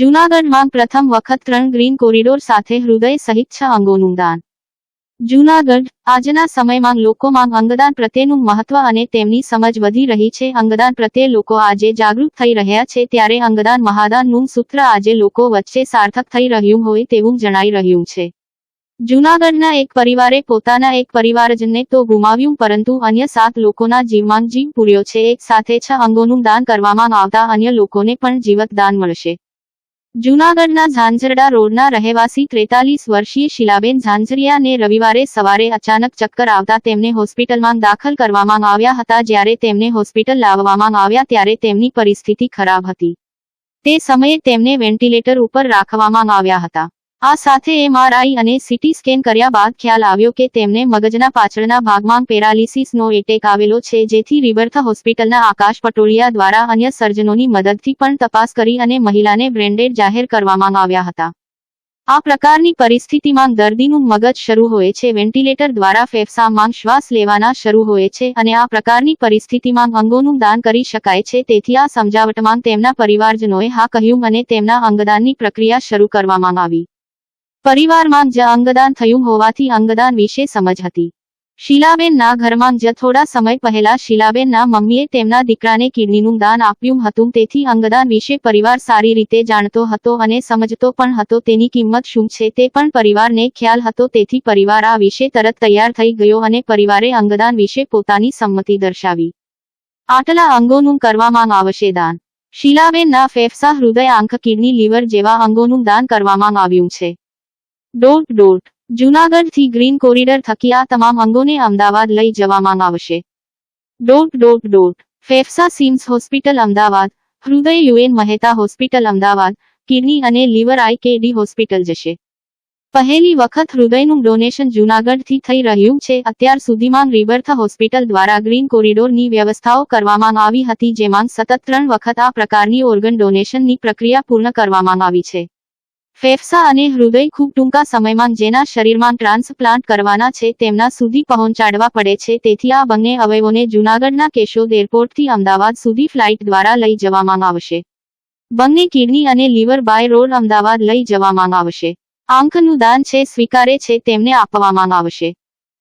જૂનાગઢમાં પ્રથમ વખત ત્રણ ગ્રીન કોરિડોર સાથે હૃદય સહિત છ અંગોનું દાન જૂનાગઢ, આજના સમયમાં લોકોમાં અંગદાન પ્રત્યેનું મહત્વ અને તેમની સમજ વધી રહી છે. અંગદાન પ્રત્યે લોકો આજે જાગૃત થઈ રહ્યા છે ત્યારે અંગદાન મહાદાનનું સૂત્ર આજે લોકો વચ્ચે સાર્થક થઈ રહ્યું હોય તેવું જણાઈ રહ્યું છે. જૂનાગઢના એક પરિવારે પોતાના એક પરિવારજનને તો ગુમાવ્યું પરંતુ અન્ય સાત લોકોના જીવમાં જીવ પૂર્યો છે. એક સાથે છ અંગોનું દાન કરવામાં આવતા અન્ય લોકોને પણ જીવત દાન મળશે. જૂનાગઢના ઝાંઝરડા રોડના રહેવાસી ત્રેતાલીસ વર્ષીય શિલાબેન ઝાંઝરિયાને રવિવારે સવારે અચાનક ચક્કર આવતા તેમને હોસ્પિટલમાં દાખલ કરવામાં આવ્યા હતા. જ્યારે તેમને હોસ્પિટલ લાવવામાં આવ્યા ત્યારે તેમની પરિસ્થિતિ ખરાબ હતી. તે સમયે તેમને વેન્ટિલેટર ઉપર રાખવામાં આવ્યા હતા. આ સાથે એમઆરઆઈ અને સીટી સ્કેન કર્યા બાદ ખ્યાલ આવ્યો કે તેમને મગજના પાછળના ભાગમાં પેરાલિસિસનો એટેક આવેલો છે, જેથી રિબર્થ હોસ્પિટલના આકાશ પટોળિયા દ્વારા અન્ય સર્જનોની મદદથી પણ તપાસ કરી અને મહિલાને બ્રેન્ડેડ જાહેર કરવામાં આવ્યા હતા. આ પ્રકારની પરિસ્થિતિમાં દર્દીનું મગજ શરૂ હોય છે, વેન્ટિલેટર દ્વારા ફેફસામાં શ્વાસ લેવાના શરૂ હોય છે અને આ પ્રકારની પરિસ્થિતિમાં અંગોનું દાન કરી શકાય છે, તેથી આ સમજાવટમાં તેમના પરિવારજનોએ હા કહ્યું અને તેમના અંગદાનની પ્રક્રિયા શરૂ કરવામાં આવી. પરિવારમાં જ અંગદાન થયું હોવાથી અંગદાન વિશે સમજ હતી. શીલાબેનના ઘરમાં જ થોડા સમય પહેલા શીલાબેનના મમ્મીએ તેમના દીકરાને કિડનીનું દાન આપ્યું હતું, તેથી અંગદાન વિશે પરિવાર સારી રીતે જાણતો હતો અને સમજતો પણ હતો તેની કિંમત શું છે તે પણ પરિવારને ખ્યાલ હતો, તેથી પરિવાર આ વિશે તરત તૈયાર થઈ ગયો અને પરિવારે અંગદાન વિશે પોતાની સંમતિ દર્શાવી. આટલા અંગોનું કરવામાં આવશે દાન. શીલાબેનના ફેફસા હૃદય, આંખ, કિડની, લીવર જેવા અંગોનું દાન કરવામાં આવ્યું છે. ડોટ ડોટ જૂનાગઢથી ગ્રીન કોરિડોર થકી આ તમામ અંગોને અમદાવાદ લઈ જવામાં આવશે. ડોટ ડોટ ડોટ ફેફસા સિમ્સ હોસ્પિટલ અમદાવાદ. હૃદય UN Mehta hospital Ahmedabad. Kidney અને લીવર આઈકેડી હોસ્પિટલ જશે. પહેલી વખત હૃદયનું ડોનેશન જૂનાગઢથી થઈ રહ્યું છે. અત્યાર સુધીમાં રિબર્થ હોસ્પિટલ દ્વારા ગ્રીન કોરિડોરની વ્યવસ્થાઓ કરવામાં આવી હતી, જેમાં સતત ત્રણ વખત આ પ્રકારની ઓર્ગન ડોનેશનની પ્રક્રિયા પૂર્ણ કરવામાં આવી છે. ફેફસા અને હૃદય ખૂબ ટૂંકા સમયમાં જેના શરીરમાં ટ્રાન્સપ્લાન્ટ કરવાના છે, તેમના સુધી પહોંચાડવા પડે છે. તેથી આ બંને અવયવોને જૂનાગઢના કેશોદ એરપોર્ટથી અમદાવાદ સુધી ફ્લાઇટ દ્વારા લઈ જવામાં આવશે. બંને કિડની અને લીવર બાય રોડ અમદાવાદ લઈ જવામાં આવશે. આંખનું દાન છે, સ્વીકારે છે, તેમને આપવામાં આવશે.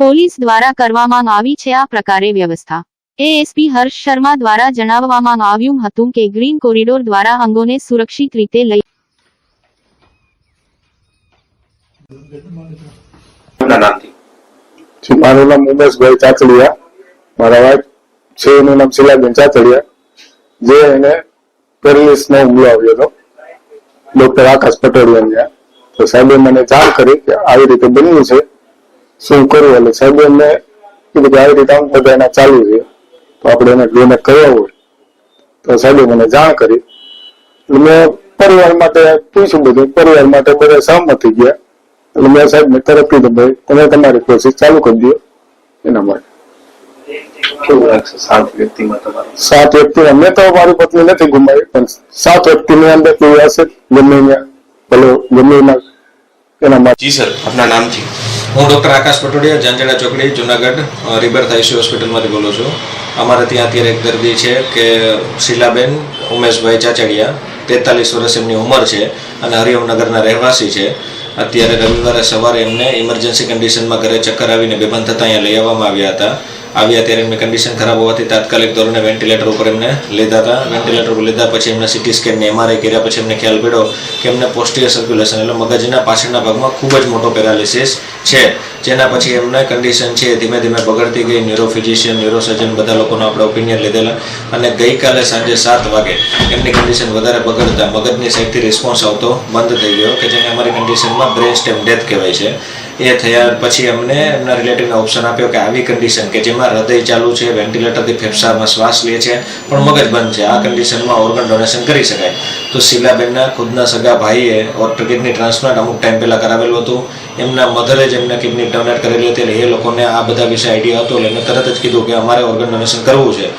પોલીસ દ્વારા કરવામાં આવી છે આ પ્રકારે વ્યવસ્થા. એએસપી હર્ષ શર્મા દ્વારા જણાવવામાં આવ્યું હતું કે ગ્રીન કોરિડોર દ્વારા અંગોને સુરક્ષિત રીતે લઈ જી, મારું નામ ઉમેશભાઈ ચાચડિયા મારા વાઇફ છે એનું નામ શીલાબેન ચાચડિયા જે એને પેરલિસ નો હુમલો આવ્યો હતો. ડોક્ટર આકાશ પટોડિયા ત્યાં. તો સાહેબે મને જાણ કરી કે આવી રીતે બન્યું છે. શું કરવું? એટલે સાહેબે એમને કીધું કે આવી રીતે આમ બધા એના ચાલુ છે. તો આપણે એને ડોનેટ કરવા હોય. તો સાહેબે મને જાણ કરી. મેં પરિવાર માટે પૂછ્યું બધું. પરિવાર માટે બધા સહમત થઈ ગયા. એટલે મેં સાહેબને તરત કીધું ભાઈ તમે તમારી પ્રોસેસ ચાલુ કરી દો એના માટે. સાત વ્યક્તિમાં વ્યક્તિ મેં તો મારી પત્ની નથી ગુમાવી પણ સાત વ્યક્તિની અંદર કોઈ હશે ગમે ત્યાં ભલે ગમે એના માટે. જી સર આપના નામથી. હું ડૉક્ટર આકાશ પટોડિયા જાંજડા ચોકડી જુનાગઢ રિબર્થ આઈસી હોસ્પિટલમાંથી બોલું છું. અમારે ત્યાં અત્યારે એક દર્દી છે કે શીલાબેન ઉમેશભાઈ ચાચડિયા તેતાલીસ વર્ષ એમની ઉંમર છે અને હરિયમનગરના રહેવાસી છે. અત્યારે રવિવારે સવારે એમને ઇમરજન્સી કન્ડિશનમાં ઘરે ચક્કર આવીને બેભાન થતાં અહીંયા લઈ આવવામાં આવ્યા હતા. આવ્યા ત્યારે એમની કન્ડિશન ખરાબ હોવાથી તાત્કાલિક ધોરણે વેન્ટિલેટર ઉપર એમને લીધા હતા. વેન્ટિલેટર ઉપર લીધા પછી એમને સિટી સ્કેન ને એમઆરઆઈ કર્યા પછી એમને ખ્યાલ પડ્યો કે એમને પોસ્ટિયર સર્ક્યુલેશન એટલે મગજના પાછળના ભાગમાં ખૂબ જ મોટો પેરાલિસિસ છે. જેના પછી એમને કન્ડિશન છે, ધીમે ધીમે બગડતી ગઈ. ન્યુરોફિઝિશિયન ન્યુરોસર્જન બધા લોકોનો આપણે ઓપિનિયન લીધેલા. અને ગઈકાલે સાંજે સાત વાગે એમની કન્ડિશન વધારે બગડતા મગજની સાઈડથી રિસ્પોન્સ આવતો બંધ થઈ ગયો, કે જેને અમારી કન્ડિશનમાં બ્રેન સ્ટેમ ડેથ કહેવાય છે. એ થયા પછી અમને એમના રિલેટિવને ઓપ્શન આપ્યો કે આવી કન્ડિશન કે જેમાં હૃદય ચાલુ છે વેન્ટિલેટરથી ફેફસામાં શ્વાસ લે છે પણ મગજ બંધ છે. આ કન્ડિશનમાં ઓર્ગન ડોનેશન કરી શકાય. તો શીલાબેનના ખુદના સગા ભાઈએ ઓર્ટર કિડની ટ્રાન્સપ્લાન્ટ અમુક ટાઈમ પહેલાં કરાવેલું હતું. એમના મધરે જ એમને કિડની ડોનેટ કરેલી હતી એટલે એ લોકોને આ બધા વિશે આઈડિયા હતો એટલે એમને તરત જ કીધું કે અમારે ઓર્ગન ડોનેશન કરવું છે.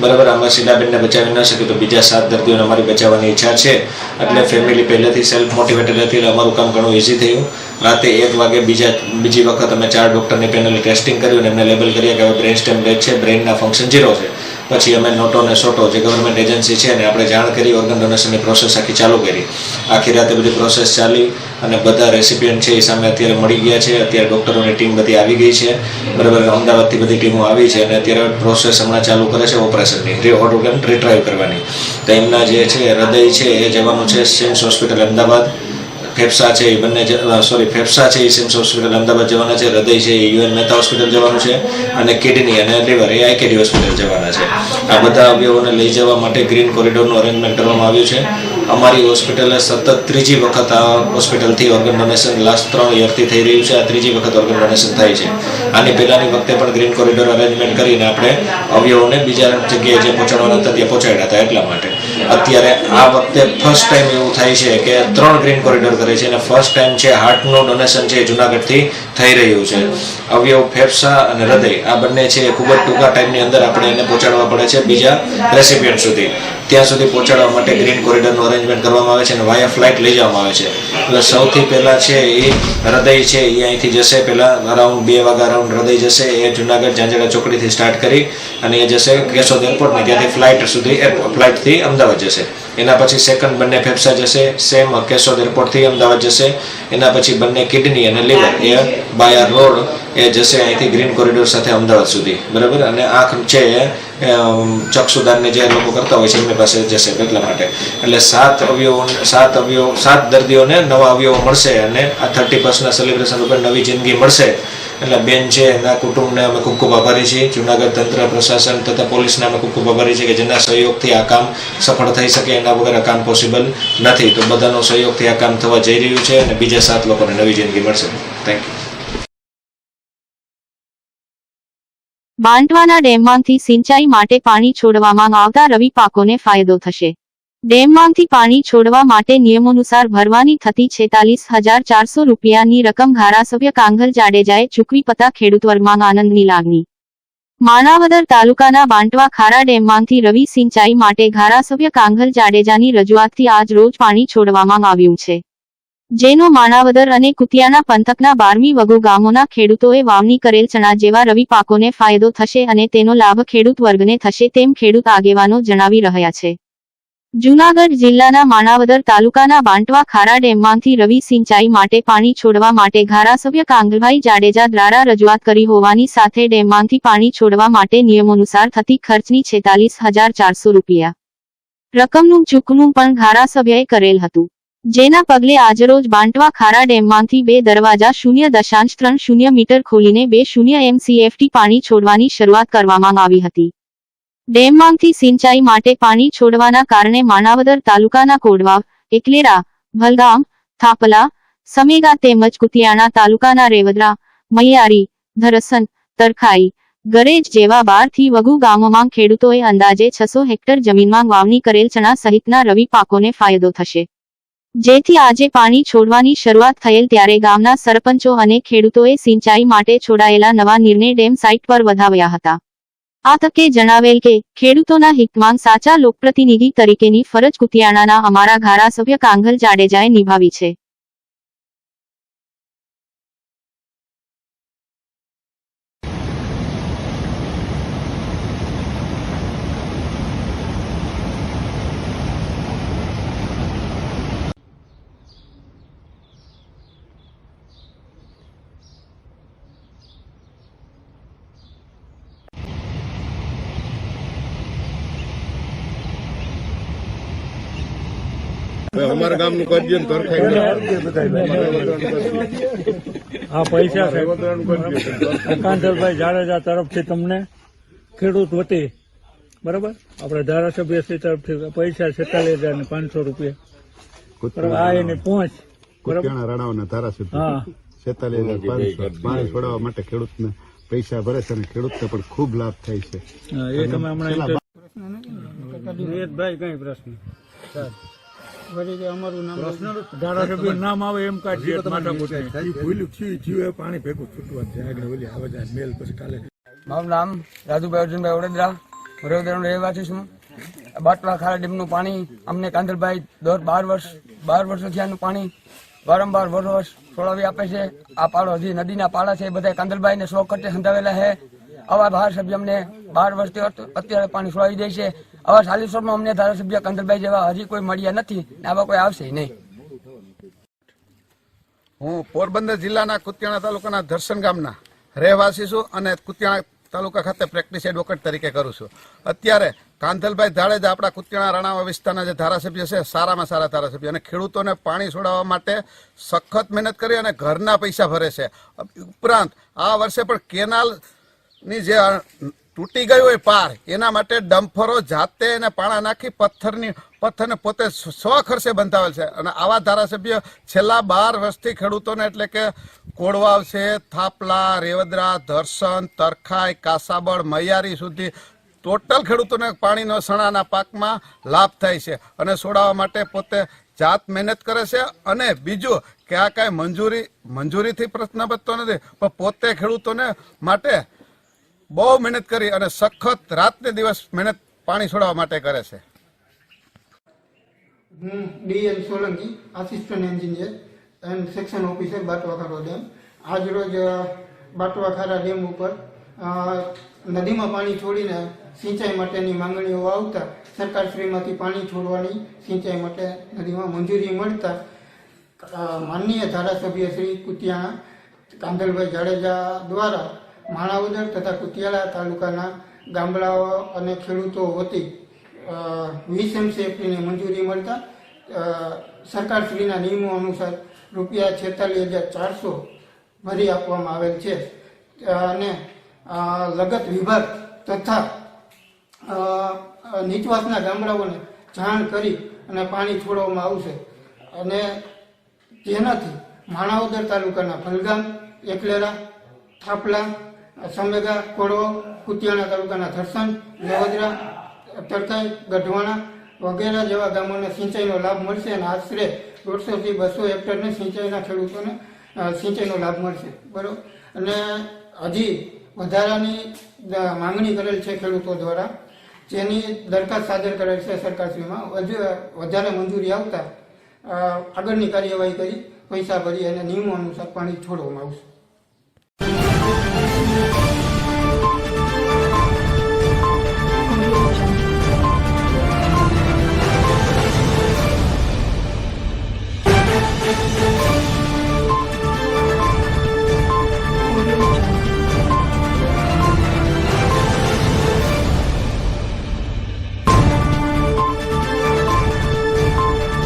બરાબર અમે શીલાબેનને બચાવી ન શક્યું તો બીજા સાત દર્દીઓને અમારી બચાવવાની ઈચ્છા છે. એટલે ફેમિલી પહેલેથી સેલ્ફ મોટિવેટેડ હતી એટલે અમારું કામ ઘણું ઇઝી થયું. રાતે એક વાગે બીજા બીજી વખત અમે ચાર ડૉક્ટરની પેનલ ટેસ્ટિંગ કર્યું અને એમને લેબલ કર્યા કે હવે બ્રેન સ્ટેમ ડેડ છે બ્રેનના ફંક્શન ઝીરો છે. પછી અમે નોટો અને સોટો, જે ગવર્મેન્ટ એજન્સી છે અને આપણે જાણ કરી ઓર્ગન ડોનેશનની પ્રોસેસ આખી ચાલુ કરી. આખી રાતે બધી પ્રોસેસ ચાલી અને બધા રેસિપિયન્ટ છે એ સામે અત્યારે મળી ગયા છે. અત્યારે ડૉક્ટરોની ટીમ બધી આવી ગઈ છે. બરાબર, અમદાવાદથી બધી ટીમો આવી છે અને અત્યારે પ્રોસેસ હમણાં ચાલુ કરે છે ઓપરેશનની રી ઓર્ગન રિટ્રાઈવ કરવાની. તો એમના જે છે, હૃદય છે, એ જવાનું છે સિમ્સ હોસ્પિટલ અમદાવાદ. ફેફસા છે, એ બંને સોરી ફેફસા છે, એ સિમ્સ હોસ્પિટલ અમદાવાદ જવાના છે, હૃદય છે, એ યુએન મહેતા હોસ્પિટલ જવાનું છે અને કિડની અને લીવર એ આઈકેડી હોસ્પિટલ જવાના છે. આ બધા અવયવોને લઈ જવા માટે ગ્રીન કોરિડોરનું અરેન્જમેન્ટ કરવામાં આવ્યું છે. અમારી હોસ્પિટલે સતત ત્રીજી વખત આ હોસ્પિટલથી ઓર્ગન ડોનેશન લાસ્ટ ત્રણ યરથી થઈ રહ્યું છે. આ ત્રીજી વખત ઓર્ગન ડોનેશન થાય છે. આની પહેલાની વખતે પણ ગ્રીન કોરિડોર અરેન્જમેન્ટ કરીને આપણે અવયવોને બીજા જગ્યાએ જે પહોંચાડવાના હતા ત્યાં પહોંચાડ્યા હતા એટલા માટે. અત્યારે આ વખતે ફર્સ્ટ ટાઈમ એવું થાય છે કે ત્રણ ગ્રીન કોરિડોર કરે છે અને ફર્સ્ટ ટાઈમ છે હાર્ટનું ડોનેશન છે જુનાગઢથી થઈ રહ્યું છે. અવયવ, ફેફસા અને હૃદય આ બંને છે ખૂબ જ ટૂંકા ટાઈમની અંદર આપણે એને પહોંચાડવા પડે છે બીજા રેસિપિયન્ટ સુધી. ત્યાં સુધી પહોંચાડવા માટે ગ્રીન કોરિડોરનું અરેન્જમેન્ટ કરવામાં આવે છે અને વાયા ફ્લાઇટ લઈ જવામાં આવે છે. એટલે સૌથી પહેલાં છે એ હૃદય છે, એ અહીંથી જશે. પહેલાં અરાઉન્ડ બે વાગ્યા અરાઉન્ડ હૃદય જશે. એ જુનાગઢ ઝાંઝડા ચોકડીથી સ્ટાર્ટ કરી અને એ જશે કેશોદ એરપોર્ટ ને ત્યાંથી ફ્લાઇટ સુધી એરપોર્ટ ફ્લાઇટથી અમદાવાદ જશે. એના પછી સેકન્ડ બંને ફેફસા જશે સેમ કેશોદ એરપોર્ટથી અમદાવાદ જશે. એના પછી બંને કિડની અને લીવર એ બાય રોડ એ જશે અહીંથી ગ્રીન કોરિડોર સાથે અમદાવાદ સુધી. બરાબર? અને આંખ છે ચક્ષુદાનને જે લોકો કરતા હોય છે, એમની પાસે જશે એટલા માટે. એટલે સાત અવયવો, સાત અવયવ, સાત દર્દીઓને નવા અવયવો મળશે અને આ થર્ટી પર્સના સેલિબ્રેશન ઉપર નવી જિંદગી મળશે. એટલે બેન છે, એના કુટુંબને અમે ખૂબ ખૂબ આભારી છીએ. જુનાગઢ તંત્ર, પ્રશાસન તથા પોલીસને અમે ખૂબ ખૂબ આભારી છીએ કે જેના સહયોગથી આ કામ સફળ થઈ શકે. એના વગર આ કામ પોસિબલ નથી. તો બધાનો સહયોગથી આ કામ થવા જઈ રહ્યું છે અને બીજા સાત લોકોને નવી જિંદગી મળશે. થેન્ક યુ બાંટવાના ડેમમાંથી સિંચાઈ માટે પાણી છોડવામાં આવતા રવિ પાકોને ફાયદો થશે. ડેમમાંથી પાણી છોડવા માટે નિયમોનુસાર ભરવાની થતી છેતાલીસ હજાર ચારસો રૂપિયાની રકમ ધારાસભ્ય કાંગલ જાડેજાએ ચૂકવી પતા ખેડૂત વર્ગમાં આનંદની લાગણી. માણાવદર તાલુકાના બાંટવા ખારા ડેમમાંથી રવિ સિંચાઈ માટે ધારાસભ્ય કાંગલ જાડેજાની રજૂઆતથી આજ રોજ પાણી છોડવામાં આવ્યું છે. જેનો માણાવદર અને કુતિયાના પંથકના બારમી વગુ ગામોના ખેડૂતોએ વાવણી કરેલ ચણા જેવા રવિ પાકોને ફાયદો થશે અને તેનો લાભ ખેડૂત વર્ગને થશે તેમ ખેડૂત આગેવાનો જણાવી રહ્યા છે. જૂનાગઢ જિલ્લાના માણાવદર તાલુકાના બાંટવા ખારા ડેમમાંથી રવિ સિંચાઈ માટે પાણી છોડવા માટે ધારાસભ્ય કાંગલભાઈ જાડેજા દ્વારા રજૂઆત કરી હોવાની સાથે ડેમમાંથી પાણી છોડવા માટે નિયમોનુસાર થતી ખર્ચની છેતાલીસ રૂપિયા. રકમનું ચૂકવું પણ ધારાસભ્યએ કરેલ હતું. જેના પગલે આજરોજ બાંટવા ખારા ડેમમાંથી બે દરવાજા શૂન્ય દશાંશ ત્રણ શૂન્ય મીટર ખોલીને બે શૂન્ય એમસીએફટી પાણી છોડવાની શરૂઆત કરવામાં આવી હતી. ડેમમાંથી સિંચાઈ માટે પાણી છોડવાના કારણે માણાવદર તાલુકાના કોડવાવ, એકલેરા, ભલગામ, થાપલા, સમેગા તેમજ કુતિયાણા તાલુકાના રેવદરા, મૈયારી, ધરસન, તરખાઈ, ગરેજ જેવા બારથી વધુ ગામોમાં ખેડૂતોએ અંદાજે છસો હેક્ટર જમીનમાં વાવણી કરેલ ચણા સહિતના રવિ પાકોને ફાયદો થશે. જેથી આજે પાણી છોડવાની શરૂઆત થયેલ ત્યારે ગામના સરપંચો અને ખેડૂતોએ સિંચાઈ માટે છોડાયેલા નવા નિર્ણય ડેમ સાઇટ પર વધાવ્યા હતા. આ તકે જણાવેલ કે, ખેડૂતોના હિતમાં સાચા લોકપ્રતિનિધિ તરીકેની ફરજ કુતિયાણાના અમારા ધારાસભ્ય કાંગલ જાડેજાએ નિભાવી છે. અમારા ગામનું કરજો ને તરખાઈ હા પૈસા છે. કાંધલભાઈ જાડેજા તરફથી તમને ખેડૂત વતી બરાબર? આપણે ધારાસભ્ય શ્રી તરફથી પૈસા છેતાલીસ હજાર ને પાંચસો રૂપિયા. આ એની પહોંચ રાણાઓના ધારાસભ્ય. હા. છેતાલીસ હજાર પાંચસો. પાણી છોડાવવા માટે ખેડૂતને પૈસા ભરે છે અને ખેડૂતને પણ ખૂબ લાભ થાય છે. એ તમે હમણાં ભાઈ કઈ પ્રશ્ન? ધારાસભ્ય નામ આવે એમ કાઢીએ માથાકૂટ નહીં. પાણી ભેગું છૂટવા છે આગળ ઓલી આવે જાય. મેલ પછી કાલે. મારું નામ રાજુભાઈ અર્જુનભાઈ વડોદરા. વડોદરાનો રહેવાસી છું બાટલા ખારા ડેમનું પાણી અમને કાંધલભાઈ દર બાર વર્ષ બાર વર્ષ આનું પાણી વારંવાર વર્ષ છોડાવી આપે છે. આ પાડો હજી નદીના પાડા છે. બધા કાંદલભાઈ ને સો કટ્ટે સંધાવેલા છે. આવા સભ્ય અમને બાર વર્ષથી અત્યારે પાણી છોડાવી દે છે. આવા સાલેશ્વરમાં અમને ધારાસભ્ય કંદરભાઈ જેવા હજી કોઈ મળ્યા નથી આવા કોઈ આવશે નહીં. હું પોરબંદર જિલ્લાના કુતિયાણા તાલુકાના દર્શન ગામના રહેવાસી છું અને કુતિયાણા તાલુકા ખાતે પ્રેક્ટિસ એડવોકેટ તરીકે કરું છું. અત્યારે કાંધલભાઈ જાડેજા આપણા કુતિયાણા રાણાવા વિસ્તારના જે ધારાસભ્ય છે, સારામાં સારા ધારાસભ્ય અને ખેડૂતોને પાણી છોડાવવા માટે સખત મહેનત કરી અને ઘરના પૈસા ભરે છે. ઉપરાંત આ વર્ષે પણ કેનાલની જે તૂટી ગયો હોય પાર. એના માટે ડમ્ફરો જાતે એને પાણા નાખી પથ્થરની, પથ્થરને પોતે સ્વ ખર્ચે બંધાવેલ છે. અને આવા ધારાસભ્ય છેલ્લા બાર વર્ષથી ખેડૂતોને એટલે કે કોડવાવ છે, થાપલા, રેવદરા, ધરસન, તરખાઈ, કાસાબળ, મૈયારી સુધી ટોટલ ખેડૂતોને પાણીનો સણાના પાકમાં લાભ થાય છે. અને છોડાવવા માટે પોતે જાત મહેનત કરે છે. અને બીજું કે આ કાંઈ મંજૂરી, મંજૂરીથી પ્રશ્ન બચતો નથી, પણ પોતે ખેડૂતોને માટે બહુ મહેનત કરી અને સખત રાત ને દિવસ મહેનત પાણી છોડાવવા માટે કરે છે. હું D Solanki assistant engineer and section officer Batvakhara dam આજરોજ બાટવાખારા ડેમ ઉપર નદીમાં પાણી છોડીને સિંચાઈ માટેની માંગણીઓ આવતા સરકારશ્રીમાંથી પાણી છોડવાની સિંચાઈ માટે નદીમાં મંજૂરી મળતા માનનીય ધારાસભ્ય શ્રી કુતિયાણા કાંદલભાઈ જાડેજા દ્વારા માણાવદર તથા કુતિયાળા તાલુકાના ગામડાઓ અને ખેડૂતો વતી વીસ એમસીએફટીની મંજૂરી મળતા સરકારશ્રીના નિયમો અનુસાર રૂપિયા છેતાલીસ હજાર ચારસો ભરી આપવામાં આવેલ છે. અને લગત વિભાગ તથા નીચવાસના ગામડાઓને જાણ કરી અને પાણી છોડવામાં આવશે. અને જેનાથી માણાવદર તાલુકાના ભલગામ, એકલેરા, થાપલા સમેગા કોળવો, કુતિયાણા તાલુકાના ધરસણ લેવદરા તરકાઈ ગઢવાણા વગેરે જેવા ગામોને સિંચાઈનો લાભ મળશે અને આશરે દોઢસોથી બસો હેક્ટરને સિંચાઈના ખેડૂતોને સિંચાઈનો લાભ મળશે. બરાબર? અને હજી વધારાની માંગણી કરેલ છે ખેડૂતો દ્વારા, જેની દરખાસ્ત સાદર કરેલ છે સરકારશ્રીમાં વધુ વધારે મંજૂરી આવતા આગળની કાર્યવાહી કરી, પૈસા ભરી અને નિયમો અનુસાર પાણી છોડવામાં આવશે.